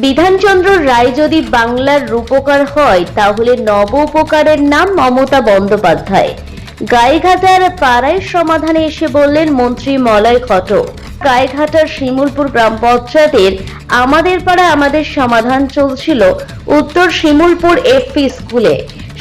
বিধানচন্দ্র রায় যদি বাংলার রূপকার হয়, তাহলে নব উপকারের নাম মমতা বন্দ্যোপাধ্যায়। গাইঘাটার পাড়ায় সমাধানে এসে বললেন মন্ত্রী মলয় ঘটক গাইঘাটার শিমুলপুর গ্রাম পঞ্চায়েতের আমাদের পাড়া আমাদের সমাধান চলছিল উত্তর শিমুলপুর এফপি স্কুলে।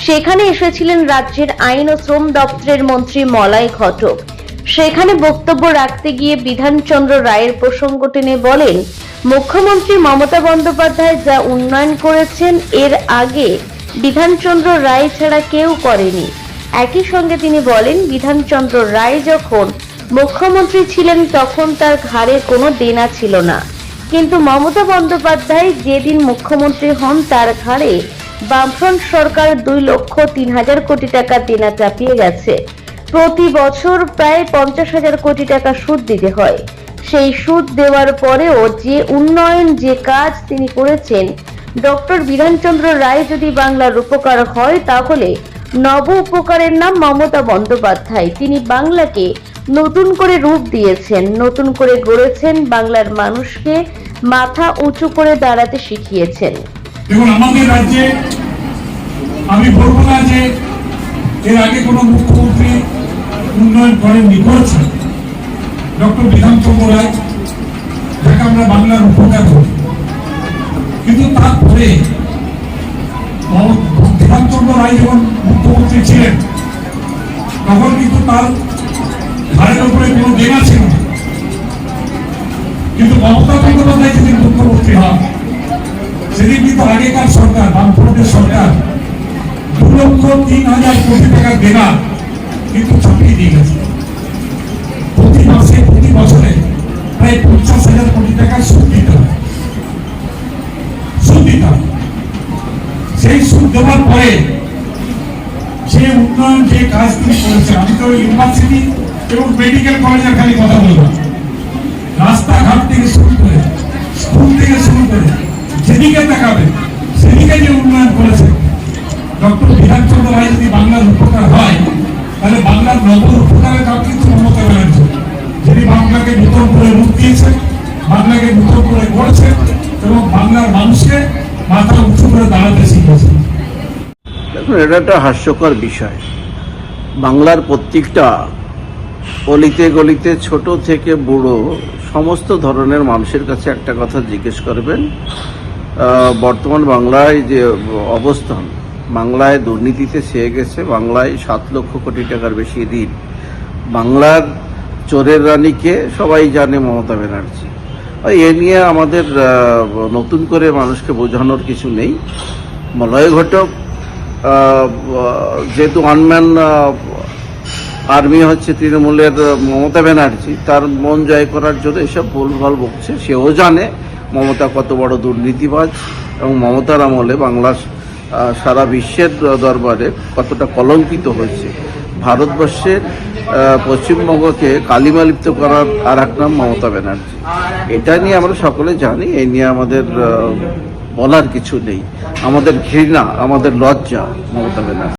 সেখানে এসেছিলেন রাজ্যের আইন ও শ্রম দপ্তরের মন্ত্রী মলয় ঘটক সেখানে বক্তব্য রাখতে গিয়ে বিধানচন্দ্র রায়ের প্রসঙ্গ টেনে বলেন মুখ্যমন্ত্রী মমতা বন্দ্যোপাধ্যায় যা উন্নয়ন করেছেন, এর আগে বিধানচন্দ্র রায় ছাড়া কেউ করেনি। একই সঙ্গে তিনি বলেন, বিধানচন্দ্র রায় যখন মুখ্যমন্ত্রী ছিলেন, তখন তার ঘাড়ে কোনো দেনা ছিল না। কিন্তু মমতা বন্দ্যোপাধ্যায় যেদিন মুখ্যমন্ত্রী হন, তার ঘাড়ে বামফ্রন্ট সরকার দুই লক্ষ তিন হাজার কোটি টাকা দেনা চাপিয়ে গেছে। প্রতি বছর প্রায় পঞ্চাশ হাজার কোটি টাকা সুদ দিতে হয়। সেই সুদ দেওয়ার পরেও যে উন্নয়ন, যে কাজ তিনি করেছেন, ডক্টর বিধানচন্দ্র রায় যদি বাংলার উপকার হয়, তাহলে নব উপকারের নাম মমতা বন্দ্যোপাধ্যায়। তিনি বাংলাকে নতুন করে রূপ দিয়েছেন, নতুন করে গড়েছেন, বাংলার মানুষকে মাথা উঁচু করে দাঁড়াতে শিখিয়েছেন। দেখুন, আমাদের রাজ্যে, আমি না যে এর আগে কোনো মুখ্যমন্ত্রী উন্নয়ন করেননি, করেছেন। ডক্টর বিধানচন্দ্র রায় যাকে আমরা বাংলার উপকার করি কিন্তু তারপরে বিধানচন্দ্র রায় যখন মুখ্যমন্ত্রী ছিলেন, তখন কিন্তু তার ঘাড়ের উপরে কোনো দেনা ছিল না। কিন্তু মমতা বন্দ্যোপাধ্যায় যেদিন মুখ্যমন্ত্রী হন, সেদিন কিন্তু আগেকার সরকার, বামফ্রন্টের সরকার, দু লক্ষ তিন হাজার কোটি টাকা দেনা কিন্তু চাপিয়ে দিয়ে গেছে। টাকা সেই পরে যে উন্নয়ন যে কাজ তিনি করেছেন আমি তো ইউনিভার্সিটি এবং মেডিকেল কলেজের খালি কথা বলব। রাস্তাঘাট থেকে শুরু করে স্কুল থেকে শুরু করে, যেদিকে তাকাবে, সেদিকে যে উন্নয়ন করেছে। ডক্টর বিধানচন্দ্র রায় যদি বাংলার উপকার হয় মাথা উঁচু করে দাঁড়াতে শিখিয়েছেন দেখুন, এটা একটা হাস্যকর বিষয়। বাংলার প্রত্যেকটা অলিতে গলিতে, ছোট থেকে বুড়ো, সমস্ত ধরনের মানুষের কাছে একটা কথা জিজ্ঞেস করবেন বর্তমান বাংলায় যে অবস্থান, বাংলায় দুর্নীতিতে ছেয়ে গেছে, বাংলায় সাত লক্ষ কোটি টাকার বেশি ঋণ, বাংলার চোরের রানীকে সবাই জানে মমতা ব্যানার্জি। এ নিয়ে আমাদের নতুন করে মানুষকে বোঝানোর কিছু নেই। মলয় ঘটক যেহেতু আনম্যান আর্মি হচ্ছে তৃণমূলের মমতা ব্যানার্জি, তার মন জয় করার জন্য এসব ভুলভাল বকছে। সেও জানে মমতা কত বড় দুর্নীতিবাজ এবং মমতার আমলে বাংলা সারা বিশ্বের দরবারে কতটা কলঙ্কিত হয়েছে। ভারতবর্ষের পশ্চিমবঙ্গকে কালিমালিপ্ত করার আর এক নাম মমতা ব্যানার্জি। এটা নিয়ে আমরা সকলে জানি, এই নিয়ে আমাদের বলার কিছু নেই। আমাদের ঘৃণা, আমাদের লজ্জা মমতা ব্যানার্জি।